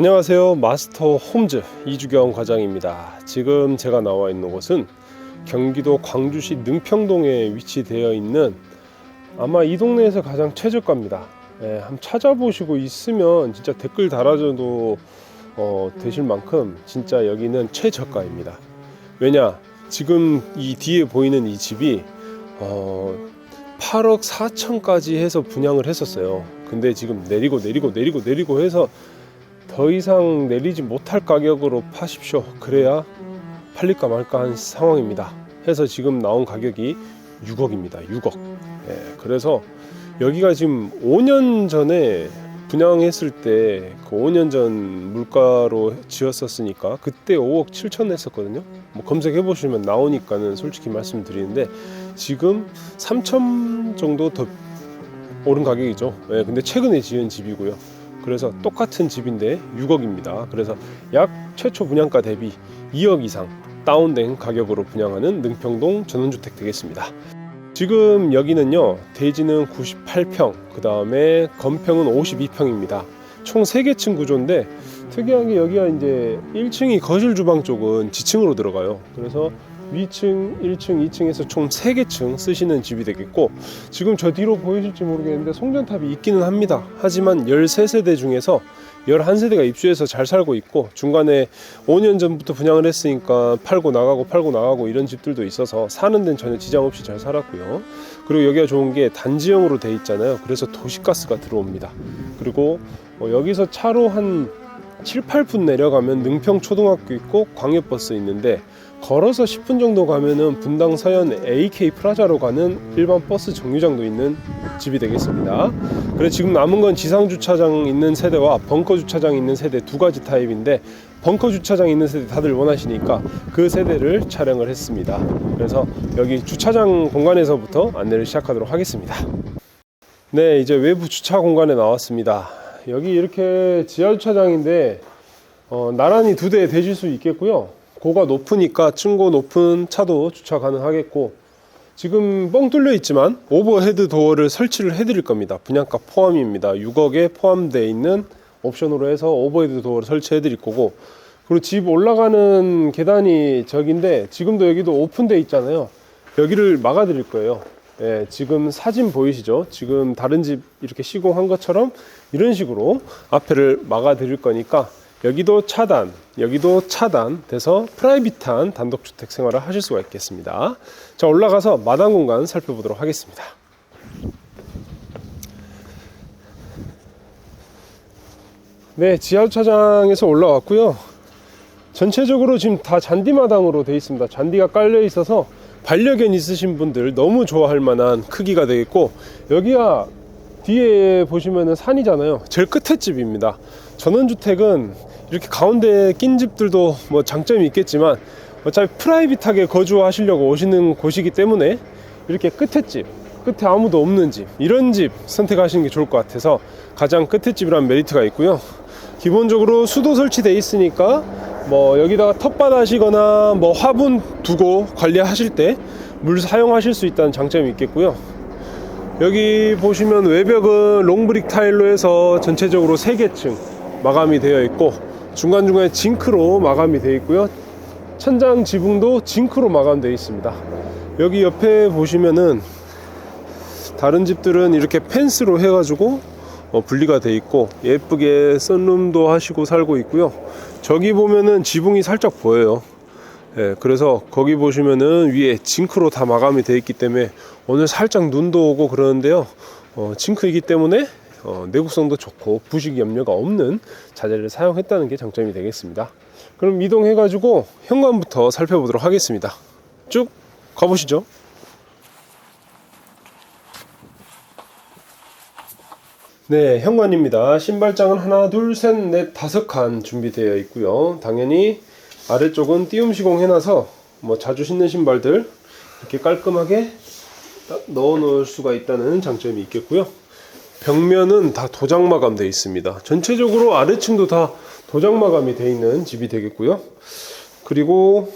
안녕하세요. 마스터 홈즈 이주경 과장입니다. 지금 제가 나와 있는 곳은 경기도 광주시 능평동에 위치되어 있는 아마 이 동네에서 가장 최저가입니다. 예, 한번 찾아보시고 있으면 진짜 댓글 달아줘도 어, 되실 만큼 진짜 여기는 최저가입니다. 왜냐? 지금 이 뒤에 보이는 이 집이 어, 8억 4천까지 해서 분양을 했었어요. 근데 지금 내리고 내리고 내리고 내리고 해서 더 이상 내리지 못할 가격으로 파십시오. 그래야 팔릴까 말까 한 상황입니다. 해서 지금 나온 가격이 6억입니다. 6억. 예, 그래서 여기가 지금 5년 전에 분양했을 때 그 5년 전 물가로 지었었으니까 그때 5억 7천 냈었거든요. 뭐 검색해 보시면 나오니까는 솔직히 말씀드리는데 지금 3천 정도 더 오른 가격이죠. 예, 근데 최근에 지은 집이고요. 그래서 똑같은 집인데 6억입니다. 그래서 약 최초 분양가 대비 2억 이상 다운된 가격으로 분양하는 능평동 전원주택 되겠습니다. 지금 여기는요 대지는 98평 그 다음에 건평은 52평입니다 총 3개 층 구조인데 특이하게 여기가 이제 1층이 거실 주방 쪽은 지층으로 들어가요 그래서 위층 1층 2층에서 총 3개 층 쓰시는 집이 되겠고 지금 저 뒤로 보이실지 모르겠는데 송전탑이 있기는 합니다 하지만 13세대 중에서 11세대가 입주해서 잘 살고 있고 중간에 5년 전부터 분양을 했으니까 팔고 나가고 팔고 나가고 이런 집들도 있어서 사는 데는 전혀 지장 없이 잘 살았고요. 그리고 여기가 좋은 게 단지형으로 돼 있잖아요. 그래서 도시가스가 들어옵니다. 그리고 어, 여기서 차로 한 7, 8분 내려가면 능평 초등학교 있고 광역버스 있는데 걸어서 10분 정도 가면은 분당 서현 AK 프라자로 가는 일반 버스 정류장도 있는 집이 되겠습니다. 그래 지금 남은 건 지상 주차장 있는 세대와 벙커 주차장 있는 세대 두 가지 타입인데 벙커 주차장 있는 세대 다들 원하시니까 그 세대를 촬영을 했습니다. 그래서 여기 주차장 공간에서부터 안내를 시작하도록 하겠습니다. 네, 이제 외부 주차 공간에 나왔습니다. 여기 이렇게 지하 주차장인데 어, 나란히 두대 대실 수 있겠고요. 고가 높으니까 층고 높은 차도 주차 가능하겠고 지금 뻥 뚫려 있지만 오버헤드 도어를 설치를 해드릴 겁니다. 분양가 포함입니다. 6억에 포함되어 있는 옵션으로 해서 오버헤드 도어를 설치해드릴 거고 그리고 집 올라가는 계단이 저긴데 지금도 여기도 오픈돼 있잖아요. 여기를 막아드릴 거예요. 예, 지금 사진 보이시죠? 지금 다른 집 이렇게 시공한 것처럼 이런 식으로 앞에를 막아드릴 거니까 여기도 차단, 여기도 차단 돼서 프라이빗한 단독주택 생활을 하실 수가 있겠습니다. 자, 올라가서 마당 공간 살펴보도록 하겠습니다. 네, 지하 주차장에서 올라왔고요. 전체적으로 지금 다 잔디마당으로 되어 있습니다. 잔디가 깔려 있어서 반려견 있으신 분들 너무 좋아할 만한 크기가 되겠고 여기가 뒤에 보시면은 산이잖아요. 제일 끝에 집입니다. 전원주택은 이렇게 가운데 낀 집들도 뭐 장점이 있겠지만 어차피 프라이빗하게 거주하시려고 오시는 곳이기 때문에 이렇게 끝에 집, 끝에 아무도 없는 집 이런 집 선택하시는 게 좋을 것 같아서 가장 끝에 집이라는 메리트가 있고요. 기본적으로 수도 설치돼 있으니까 뭐 여기다가 텃밭 하시거나 뭐 화분 두고 관리하실 때 물 사용하실 수 있다는 장점이 있겠고요. 여기 보시면 외벽은 롱브릭 타일로 해서 전체적으로 3개층 마감이 되어 있고 중간중간에 징크로 마감이 되어 있고요. 천장 지붕도 징크로 마감되어 있습니다. 여기 옆에 보시면은 다른 집들은 이렇게 펜스로 해가지고 어, 분리가 돼 있고 예쁘게 썬룸도 하시고 살고 있고요. 저기 보면은 지붕이 살짝 보여요. 예, 그래서 거기 보시면은 위에 징크로 다 마감이 돼 있기 때문에 오늘 살짝 눈도 오고 그러는데요. 어, 징크이기 때문에 어, 내구성도 좋고 부식 염려가 없는 자재를 사용했다는 게 장점이 되겠습니다. 그럼 이동해 가지고 현관부터 살펴보도록 하겠습니다. 쭉 가보시죠. 네, 현관입니다. 신발장은 하나, 둘, 셋, 넷, 다섯 칸 준비되어 있고요. 당연히 아래쪽은 띄움 시공해놔서 뭐 자주 신는 신발들 이렇게 깔끔하게 딱 넣어 놓을 수가 있다는 장점이 있겠고요. 벽면은 다 도장 마감 되어 있습니다. 전체적으로 아래층도 다 도장 마감이 되어 있는 집이 되겠고요. 그리고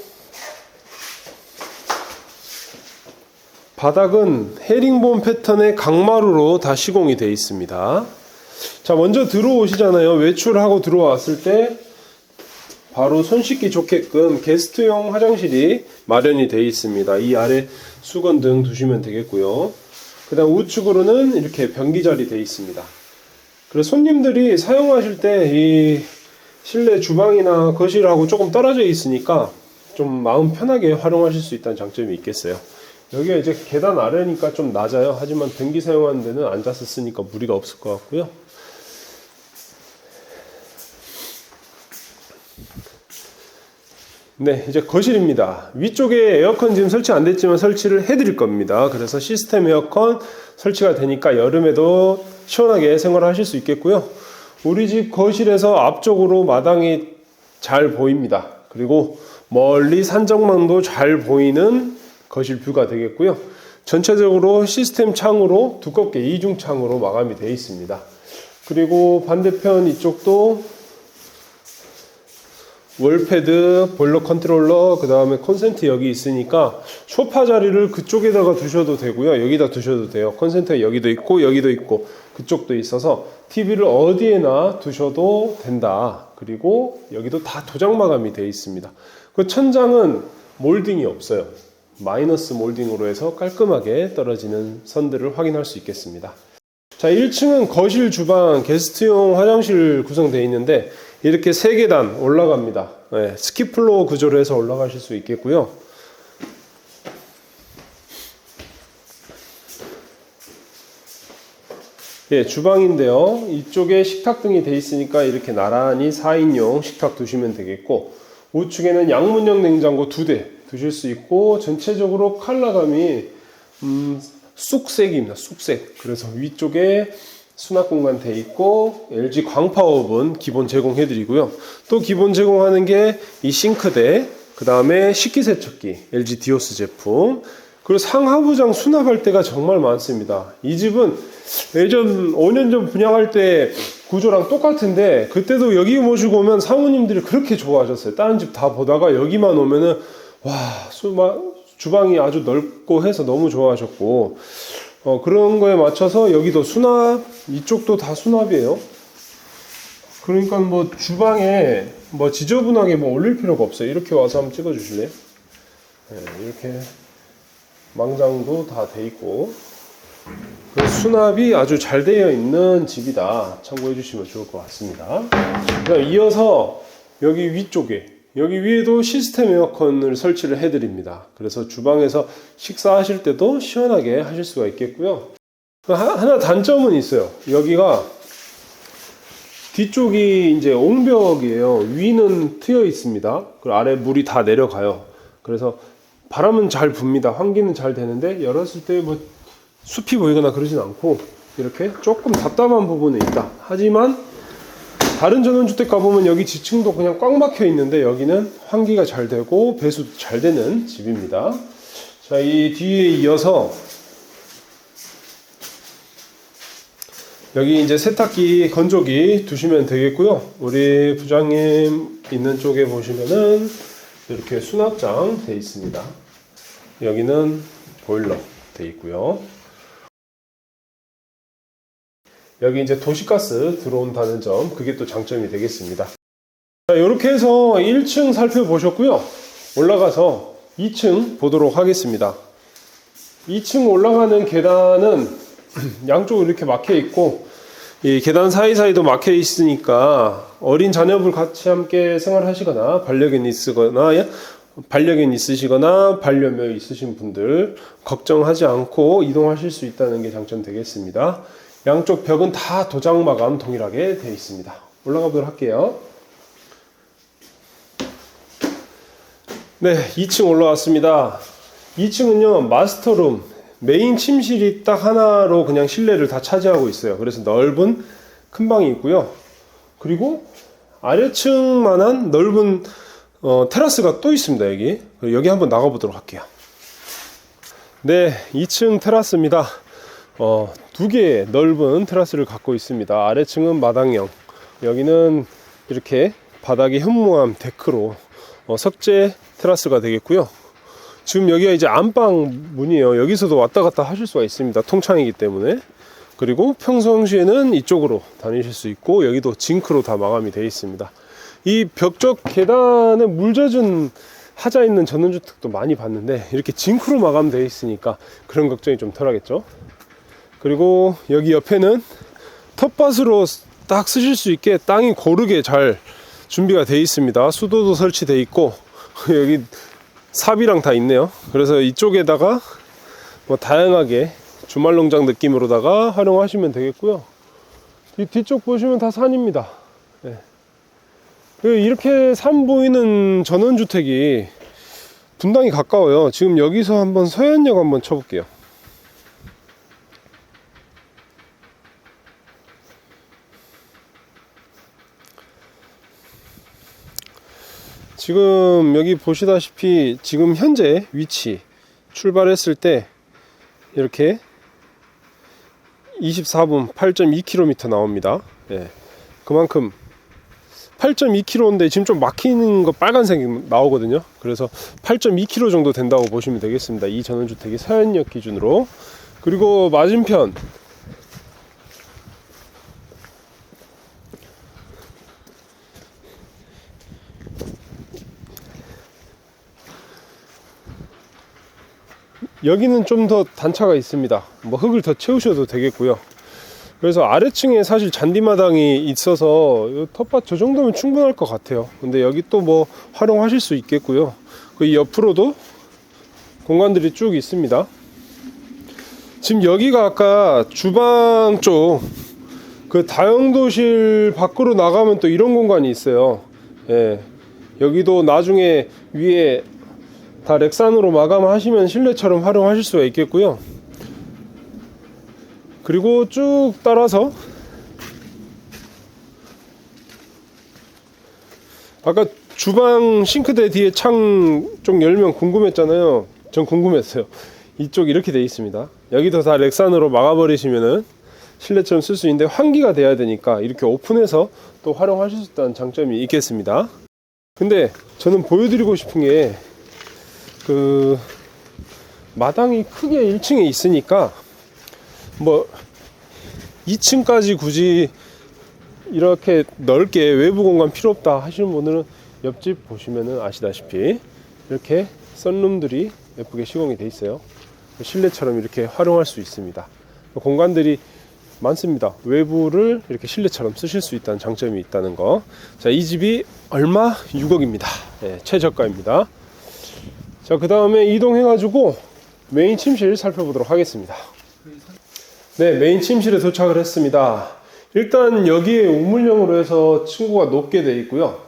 바닥은 헤링본 패턴의 강마루로 다 시공이 되어 있습니다. 자, 먼저 들어오시잖아요. 외출하고 들어왔을 때 바로 손 씻기 좋게끔 게스트용 화장실이 마련이 되어 있습니다. 이 아래 수건 등 두시면 되겠고요. 그 다음 우측으로는 이렇게 변기 자리 되어 있습니다. 그래서 손님들이 사용하실 때 이 실내 주방이나 거실하고 조금 떨어져 있으니까 좀 마음 편하게 활용하실 수 있다는 장점이 있겠어요. 여기가 이제 계단 아래니까 좀 낮아요. 하지만 변기 사용하는 데는 앉아서 쓰니까 무리가 없을 것 같고요. 네, 이제 거실입니다. 위쪽에 에어컨 지금 설치 안 됐지만 설치를 해드릴 겁니다. 그래서 시스템 에어컨 설치가 되니까 여름에도 시원하게 생활하실 수 있겠고요. 우리 집 거실에서 앞쪽으로 마당이 잘 보입니다. 그리고 멀리 산정망도 잘 보이는 거실 뷰가 되겠고요. 전체적으로 시스템 창으로 두껍게 이중 창으로 마감이 되어 있습니다. 그리고 반대편 이쪽도 월패드, 보일러 컨트롤러, 그 다음에 콘센트 여기 있으니까 소파 자리를 그쪽에다가 두셔도 되고요. 여기다 두셔도 돼요. 콘센트가 여기도 있고 여기도 있고 그쪽도 있어서 TV를 어디에나 두셔도 된다. 그리고 여기도 다 도장 마감이 되어 있습니다. 그 천장은 몰딩이 없어요. 마이너스 몰딩으로 해서 깔끔하게 떨어지는 선들을 확인할 수 있겠습니다. 자, 1층은 거실, 주방, 게스트용 화장실 구성되어 있는데 이렇게 세 계단 올라갑니다. 네, 스키플로어 구조로 해서 올라가실 수 있겠고요. 예, 주방인데요. 이쪽에 식탁 등이 돼 있으니까 이렇게 나란히 4인용 식탁 두시면 되겠고 우측에는 양문형 냉장고 두 대 두실 수 있고 전체적으로 컬러감이 음, 쑥색입니다. 쑥색. 그래서 위쪽에 수납 공간 돼 있고 LG 광파업은 기본 제공해 드리고요. 또 기본 제공하는 게 이 싱크대, 그다음에 식기세척기 LG 디오스 제품. 그리고 상하부장 수납할 때가 정말 많습니다. 이 집은 예전 5년 전 분양할 때 구조랑 똑같은데 그때도 여기 모시고 오면 사모님들이 그렇게 좋아하셨어요. 다른 집 다 보다가 여기만 오면은 와, 수마, 주방이 아주 넓고 해서 너무 좋아하셨고 어, 그런 거에 맞춰서 여기도 수납 이쪽도 다 수납이에요. 그러니까 뭐 주방에 뭐 지저분하게 뭐 올릴 필요가 없어요. 이렇게 와서 한번 찍어 주실래요? 네, 이렇게 망장도 다 돼 있고 그 수납이 아주 잘 되어 있는 집이다. 참고해 주시면 좋을 것 같습니다. 그다음 이어서 여기 위쪽에 여기 위에도 시스템 에어컨을 설치를 해드립니다. 그래서 주방에서 식사하실 때도 시원하게 하실 수가 있겠고요. 하- 하나 단점은 있어요. 여기가 뒤쪽이 이제 옹벽이에요. 위는 트여 있습니다. 그리고 아래 물이 다 내려가요. 그래서 바람은 잘 붑니다. 환기는 잘 되는데 열었을 때 뭐 숲이 보이거나 그러진 않고 이렇게 조금 답답한 부분이 있다. 하지만 다른 전원주택 가보면 여기 지층도 그냥 꽉 막혀 있는데 여기는 환기가 잘 되고 배수도 잘 되는 집입니다. 자, 이 뒤에 이어서 여기 이제 세탁기, 건조기 두시면 되겠고요. 우리 부장님 있는 쪽에 보시면은 이렇게 수납장 돼 있습니다. 여기는 보일러 돼 있고요. 여기 이제 도시가스 들어온다는 점, 그게 또 장점이 되겠습니다. 자, 이렇게 해서 1층 살펴보셨고요. 올라가서 2층 보도록 하겠습니다. 2층 올라가는 계단은 양쪽으로 이렇게 막혀 있고, 이 계단 사이사이도 막혀 있으니까 어린 자녀분 같이 함께 생활하시거나 반려견 있으거나 예? 반려견 있으시거나 반려묘 있으신 분들 걱정하지 않고 이동하실 수 있다는 게 장점 되겠습니다. 양쪽 벽은 다 도장 마감 동일하게 되어 있습니다. 올라가 보도록 할게요. 네, 2층 올라왔습니다. 2층은요, 마스터룸, 메인 침실이 딱 하나로 그냥 실내를 다 차지하고 있어요. 그래서 넓은 큰 방이 있고요. 그리고 아래층만한 넓은 어, 테라스가 또 있습니다, 여기. 여기 한번 나가 보도록 할게요. 네, 2층 테라스입니다. 어, 두 개의 넓은 테라스를 갖고 있습니다. 아래층은 마당형, 여기는 이렇게 바닥이 현무암 데크로 어, 석재 테라스가 되겠고요. 지금 여기가 이제 안방 문이에요. 여기서도 왔다 갔다 하실 수가 있습니다. 통창이기 때문에. 그리고 평상시에는 이쪽으로 다니실 수 있고 여기도 징크로 다 마감이 되어 있습니다. 이 벽적 계단에 물 젖은 하자 있는 전원주택도 많이 봤는데 이렇게 징크로 마감되어 있으니까 그런 걱정이 좀 덜하겠죠. 그리고 여기 옆에는 텃밭으로 딱 쓰실 수 있게 땅이 고르게 잘 준비가 되어 있습니다. 수도도 설치되어 있고 여기 삽이랑 다 있네요. 그래서 이쪽에다가 뭐 다양하게 주말 농장 느낌으로다가 활용하시면 되겠고요. 이 뒤쪽 보시면 다 산입니다. 예. 그 이렇게 산 보이는 전원주택이 분당이 가까워요. 지금 여기서 한번 서현역 한번 쳐볼게요. 지금 여기 보시다시피 지금 현재 위치 출발했을 때 이렇게 24분 8.2km 나옵니다. 예. 그만큼 8.2km인데 지금 좀 막히는 거 빨간색이 나오거든요. 그래서 8.2km 정도 된다고 보시면 되겠습니다. 이 전원주택이 서현역 기준으로. 그리고 맞은편 여기는 좀 더 단차가 있습니다. 뭐 흙을 더 채우셔도 되겠고요. 그래서 아래층에 사실 잔디마당이 있어서 이 텃밭 저 정도면 충분할 것 같아요. 근데 여기 또 뭐 활용하실 수 있겠고요. 그 옆으로도 공간들이 쭉 있습니다. 지금 여기가 아까 주방 쪽 그 다용도실 밖으로 나가면 또 이런 공간이 있어요. 예. 여기도 나중에 위에 다 렉산으로 마감하시면 실내처럼 활용하실 수가 있겠고요. 그리고 쭉 따라서 아까 주방 싱크대 뒤에 창쪽 열면 궁금했잖아요. 전 궁금했어요. 이쪽 이렇게 돼 있습니다. 여기도 다 렉산으로 막아버리시면은 실내처럼 쓸 수 있는데 환기가 돼야 되니까 이렇게 오픈해서 또 활용하실 수 있다는 장점이 있겠습니다. 근데 저는 보여드리고 싶은 게 그 마당이 크게 1층에 있으니까 뭐 2층까지 굳이 이렇게 넓게 외부 공간 필요 없다 하시는 분들은 옆집 보시면은 아시다시피 이렇게 썬룸들이 예쁘게 시공이 돼 있어요. 실내처럼 이렇게 활용할 수 있습니다. 공간들이 많습니다. 외부를 이렇게 실내처럼 쓰실 수 있다는 장점이 있다는 거. 자, 이 집이 얼마? 6억입니다. 네, 최저가입니다. 자, 그 다음에 이동해가지고 메인 침실 살펴보도록 하겠습니다. 네, 메인 침실에 도착을 했습니다. 일단 여기에 우물형으로 해서 층고가 높게 되어 있고요.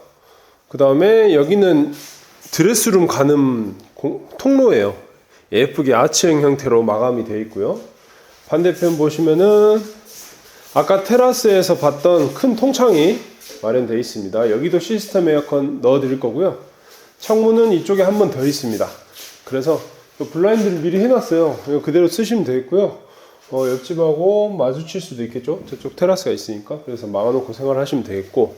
그 다음에 여기는 드레스룸 가는 공- 통로예요. 예쁘게 아치형 형태로 마감이 되어 있고요. 반대편 보시면은 아까 테라스에서 봤던 큰 통창이 마련되어 있습니다. 여기도 시스템 에어컨 넣어 드릴 거고요. 창문은 이쪽에 한 번 더 있습니다. 그래서 이 블라인드를 미리 해놨어요. 이거 그대로 쓰시면 되겠고요. 어, 옆집하고 마주칠 수도 있겠죠. 저쪽 테라스가 있으니까. 그래서 막아놓고 생활하시면 되겠고.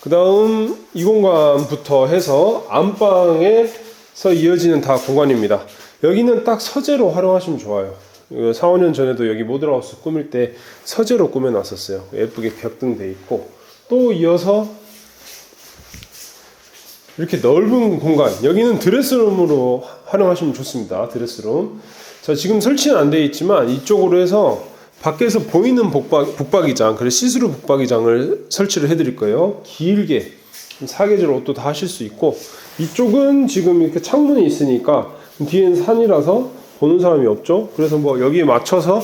그 다음 이 공간부터 해서 안방에서 이어지는 다 공간입니다. 여기는 딱 서재로 활용하시면 좋아요. 4, 5년 전에도 여기 모델하우스 꾸밀 때 서재로 꾸며놨었어요. 예쁘게 벽등 돼 있고. 또 이어서 이렇게 넓은 공간. 여기는 드레스룸으로 활용하시면 좋습니다. 드레스룸. 자 지금 설치는 안 되어 있지만 이쪽으로 해서 밖에서 보이는 복박, 북박이장 그래서 시스루 북박이장을 설치를 해 드릴 거예요. 길게. 사계절 옷도 다 하실 수 있고. 이쪽은 지금 이렇게 창문이 있으니까 뒤에는 산이라서 보는 사람이 없죠? 그래서 뭐 여기에 맞춰서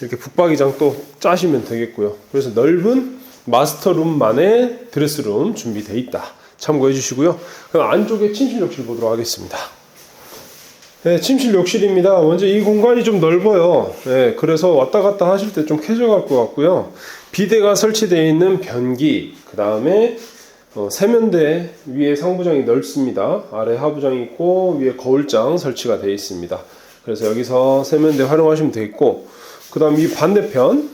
이렇게 북박이장 또 짜시면 되겠고요. 그래서 넓은 마스터룸만의 드레스룸 준비되어 있다 참고해 주시고요. 그럼 안쪽에 침실 욕실 보도록 하겠습니다. 네, 침실 욕실입니다. 먼저 이 공간이 좀 넓어요. 네, 그래서 왔다 갔다 하실 때 좀 쾌적할 것 같고요. 비대가 설치되어 있는 변기, 그 다음에 어, 세면대 위에 상부장이 넓습니다. 아래 하부장이 있고 위에 거울장 설치가 되어 있습니다. 그래서 여기서 세면대 활용하시면 되겠고, 그 다음 이 반대편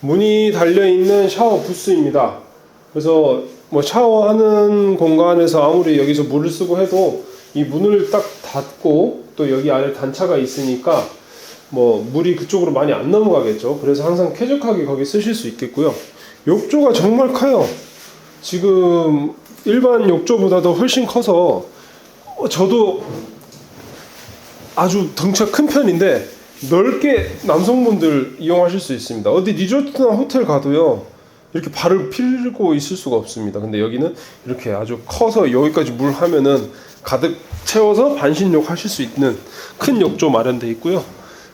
문이 달려 있는 샤워 부스입니다. 그래서 뭐 샤워하는 공간에서 아무리 여기서 물을 쓰고 해도 이 문을 딱 닫고 또 여기 안에 단차가 있으니까 뭐 물이 그쪽으로 많이 안 넘어가겠죠. 그래서 항상 쾌적하게 거기 쓰실 수 있겠고요. 욕조가 정말 커요. 지금 일반 욕조보다도 훨씬 커서 어, 저도 아주 덩치가 큰 편인데 넓게 남성분들 이용하실 수 있습니다. 어디 리조트나 호텔 가도요. 이렇게 발을 필고 있을 수가 없습니다. 근데 여기는 이렇게 아주 커서 여기까지 물 하면은 가득 채워서 반신욕 하실 수 있는 큰 욕조 마련돼 있고요.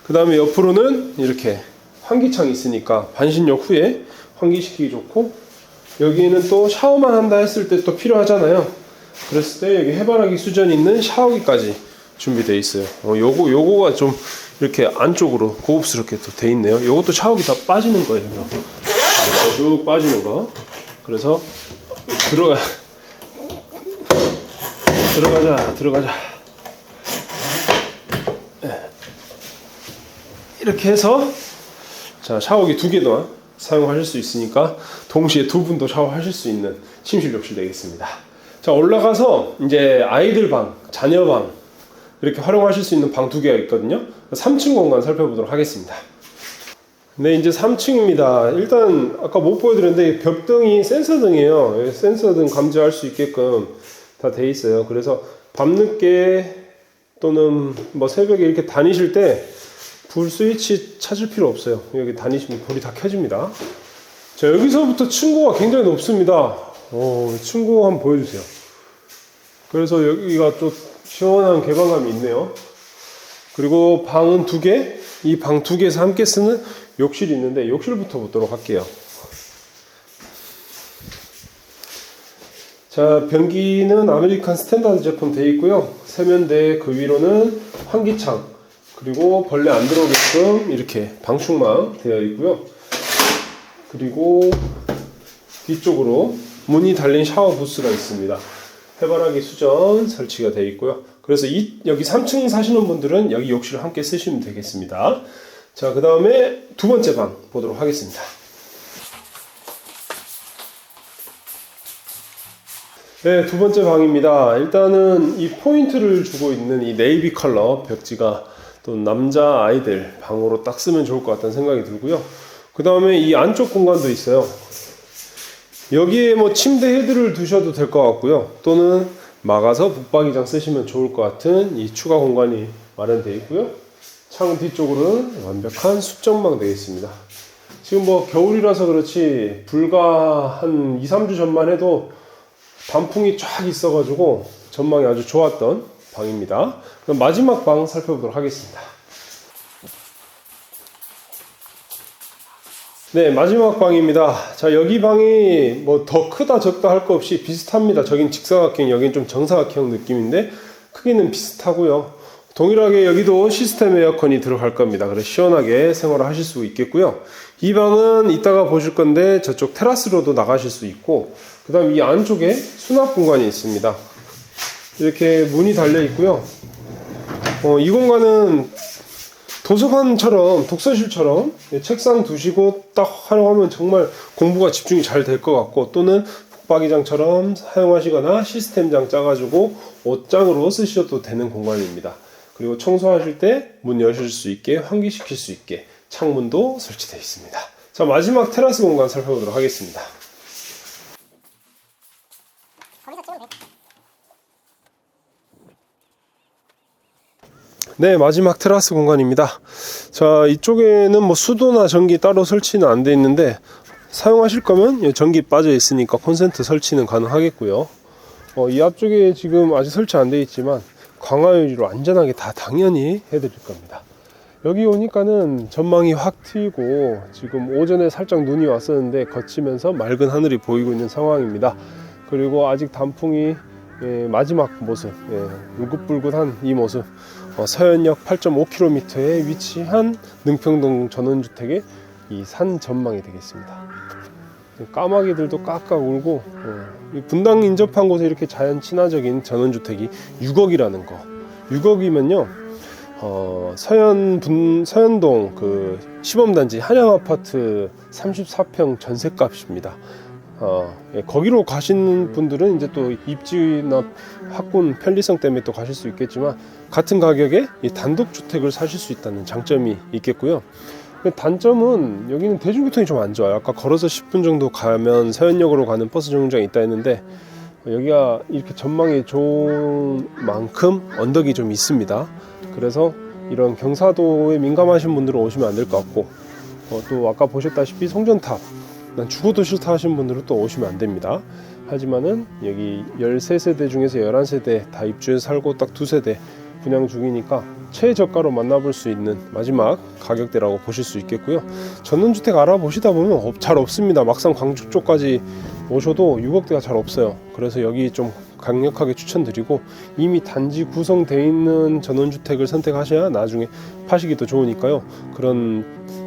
그 다음에 옆으로는 이렇게 환기창이 있으니까 반신욕 후에 환기시키기 좋고 여기는 또 샤워만 한다 했을 때 또 필요하잖아요. 그랬을 때 여기 해바라기 수전 있는 샤워기까지 준비되어 있어요. 어, 요거 요거가 좀 이렇게 안쪽으로 고급스럽게 또 돼 있네요. 요것도 샤워기 다 빠지는 거예요. 쭉 빠지는 거. 그래서 들어가 들어가자 들어가자. 예. 이렇게 해서 자 샤워기 두 개도 사용하실 수 있으니까 동시에 두 분도 샤워하실 수 있는 침실 욕실 되겠습니다. 자 올라가서 이제 아이들 방, 자녀 방 이렇게 활용하실 수 있는 방 두 개가 있거든요. 3층 공간 살펴보도록 하겠습니다. 네, 이제 3층입니다. 일단 아까 못 보여드렸는데 벽등이 센서등이에요. 센서등 감지할 수 있게끔 다 돼 있어요. 그래서 밤늦게 또는 뭐 새벽에 이렇게 다니실 때 불 스위치 찾을 필요 없어요. 여기 다니시면 불이 다 켜집니다. 자, 여기서부터 층고가 굉장히 높습니다. 어, 층고 한번 보여주세요. 그래서 여기가 또 시원한 개방감이 있네요. 그리고 방은 두 개, 이 방 두 개에서 함께 쓰는 욕실이 있는데 욕실부터 보도록 할게요. 자, 변기는 아메리칸 스탠다드 제품 되어 있고요. 세면대 그 위로는 환기창 그리고 벌레 안 들어오게끔 이렇게 방충망 되어 있고요. 그리고 뒤쪽으로 문이 달린 샤워 부스가 있습니다. 해바라기 수전 설치가 되어 있고요. 그래서 이, 여기 3층 사시는 분들은 여기 욕실을 함께 쓰시면 되겠습니다. 자, 그 다음에 두 번째 방 보도록 하겠습니다. 네, 두 번째 방입니다. 일단은 이 포인트를 주고 있는 이 네이비 컬러 벽지가 또 남자 아이들 방으로 딱 쓰면 좋을 것 같다는 생각이 들고요. 그 다음에 이 안쪽 공간도 있어요. 여기에 뭐 침대 헤드를 두셔도 될 것 같고요. 또는 막아서 붙박이장 쓰시면 좋을 것 같은 이 추가 공간이 마련되어 있고요. 창 뒤쪽으로는 완벽한 숲전망 되어 있습니다. 지금 뭐 겨울이라서 그렇지 불과 한 2, 3주 전만 해도 단풍이 쫙 있어가지고 전망이 아주 좋았던 방입니다. 그럼 마지막 방 살펴보도록 하겠습니다. 네, 마지막 방입니다. 자, 여기 방이 뭐 더 크다 적다 할 거 없이 비슷합니다. 저긴 직사각형, 여긴 좀 정사각형 느낌인데 크기는 비슷하고요. 동일하게 여기도 시스템 에어컨이 들어갈 겁니다. 그래서 시원하게 생활을 하실 수 있겠고요. 이 방은 이따가 보실 건데 저쪽 테라스로도 나가실 수 있고 그 다음 이 안쪽에 수납 공간이 있습니다. 이렇게 문이 달려 있고요. 어, 이 공간은 도서관처럼 독서실처럼 책상 두시고 딱 활용하면 정말 공부가 집중이 잘 될 것 같고 또는 북박이장처럼 사용하시거나 시스템장 짜가지고 옷장으로 쓰셔도 되는 공간입니다. 그리고 청소하실 때 문 여실 수 있게 환기시킬 수 있게 창문도 설치되어 있습니다. 자 마지막 테라스 공간 살펴보도록 하겠습니다. 네, 마지막 테라스 공간입니다. 자, 이쪽에는 뭐 수도나 전기 따로 설치는 안 돼 있는데 사용하실 거면 전기 빠져 있으니까 콘센트 설치는 가능하겠고요. 어, 이 앞쪽에 지금 아직 설치 안 돼 있지만 광화 유리로 안전하게 다 당연히 해드릴 겁니다. 여기 오니까는 전망이 확 트이고 지금 오전에 살짝 눈이 왔었는데 거치면서 맑은 하늘이 보이고 있는 상황입니다. 그리고 아직 단풍이 예, 마지막 모습, 예, 울긋불긋한 이 모습. 어, 서현역 8.5km에 위치한 능평동 전원주택의 이 산 전망이 되겠습니다. 까마귀들도 깍깍 울고 어, 이 분당 인접한 곳에 이렇게 자연 친화적인 전원주택이 6억이라는 거. 6억이면요. 어, 서현 분 서현동 그 시범단지 한양 아파트 34평 전세값입니다. 어, 예, 거기로 가시는 분들은 이제 또 입지나 학군 편리성 때문에 또 가실 수 있겠지만 같은 가격에 이 단독 주택을 사실 수 있다는 장점이 있겠고요. 근데 단점은 여기는 대중교통이 좀 안 좋아요. 아까 걸어서 10분 정도 가면 서현역으로 가는 버스 정류장이 있다 했는데 여기가 이렇게 전망이 좋은 만큼 언덕이 좀 있습니다. 그래서 이런 경사도에 민감하신 분들은 오시면 안 될 것 같고 어, 또 아까 보셨다시피 송전탑 난 죽어도 싫다 하신 분들은 또 오시면 안 됩니다. 하지만은 여기 13세대 중에서 11세대 다 입주해 살고 딱 두 세대 분양 중이니까 최저가로 만나볼 수 있는 마지막 가격대라고 보실 수 있겠고요. 전원주택 알아보시다 보면 없- 잘 없습니다. 막상 광주 쪽까지 오셔도 6억대가 잘 없어요. 그래서 여기 좀 강력하게 추천드리고 이미 단지 구성되어 있는 전원주택을 선택하셔야 나중에 파시기도 좋으니까요. 그런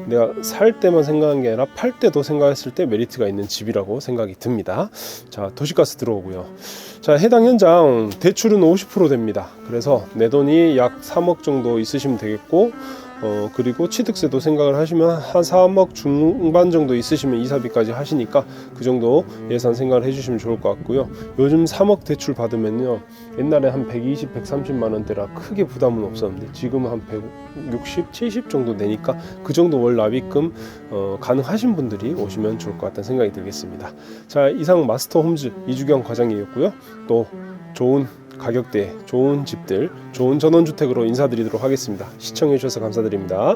내가 살 때만 생각한 게 아니라 팔 때도 생각했을 때 메리트가 있는 집이라고 생각이 듭니다. 자, 도시가스 들어오고요. 자, 해당 현장 대출은 50% 됩니다. 그래서 내 돈이 약 3억 정도 있으시면 되겠고 어, 그리고 취득세도 생각을 하시면 한 3억 중반 정도 있으시면 이사비까지 하시니까 그 정도 예산 생각을 해주시면 좋을 것 같고요. 요즘 3억 대출 받으면요. 옛날에 한 120, 130만 원대라 크게 부담은 없었는데 지금은 한 160, 70 정도 내니까 그 정도 월 납입금 어, 가능하신 분들이 오시면 좋을 것 같다는 생각이 들겠습니다. 자, 이상 마스터 홈즈 이주경 과장이었고요. 또 좋은 가격대, 좋은 집들, 좋은 전원주택으로 인사드리도록 하겠습니다. 시청해주셔서 감사드립니다.